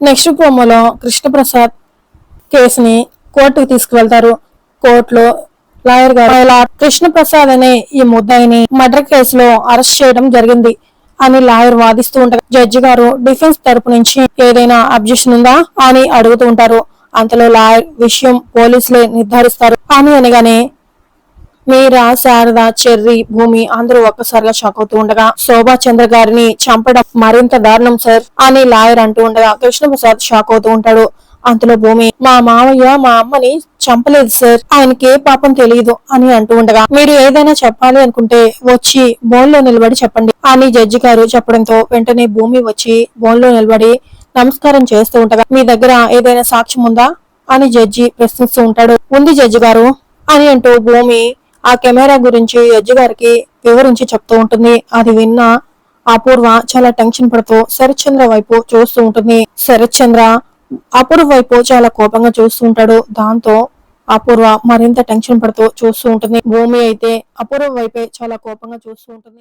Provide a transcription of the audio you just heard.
Next ప్రోమోలో కృష్ణప్రసాద్ కేసుని కోర్టుకు తీసుకువెళ్తారు. కోర్టులో లాయర్ గారు ఇలా కృష్ణప్రసాద్ అనే ఈ ముద్దాయిని మర్డర్ కేసులో అరెస్ట్ చేయడం జరిగింది అని లాయర్ వాదిస్తూ ఉంటారు. జడ్జి గారు డిఫెన్స్ తరపు నుంచి ఏదైనా అబ్జెక్షన్ ఉందా అని అడుగుతూ ఉంటారు. అంతలో లాయర్ విషయం పోలీసులే నిర్ధారిస్తారు. అని అనగానే మీరా శారద చెర్రి భూమి అందరూ ఒక్కసారిగా షాక్ అవుతూ ఉండగా శోభా చంద్ర గారిని చంపడం మరింత దారుణం సార్ అని లాయర్ అంటూ ఉండగా కృష్ణప్రసాద్ షాక్ అవుతూ ఉంటాడు. అంతలో భూమి మా మావయ్య మా అమ్మని చంపలేదు సార్ ఆయనకి ఏ పాపం తెలియదు అని అంటూ ఉండగా మీరు ఏదైనా చెప్పాలి అనుకుంటే వచ్చి బోన్లో నిలబడి చెప్పండి అని జడ్జి గారు చెప్పడంతో వెంటనే భూమి వచ్చి బోన్లో నిలబడి నమస్కారం చేస్తూ ఉండగా మీ దగ్గర ఏదైనా సాక్ష్యం ఉందా? అని జడ్జి ప్రశ్నిస్తూ ఉంటాడు. ఉంది జడ్జి గారు అని అంటూ భూమి ఆ కెమెరా గురించి జడ్జి గారికి వివరించి చెప్తూ ఉంటుంది. అది విన్న అపూర్వ చాలా టెన్షన్ పడుతూ శరత్చంద్ర వైపు చూస్తూ ఉంటుంది. శరత్చంద్ర అపూర్వ వైపు చాలా కోపంగా చూస్తూ ఉంటాడు. దాంతో అపూర్వ మరింత టెన్షన్ పడుతూ చూస్తూ ఉంటుంది. భూమి అయితే అపూర్వ వైపే చాలా కోపంగా చూస్తూ ఉంటుంది.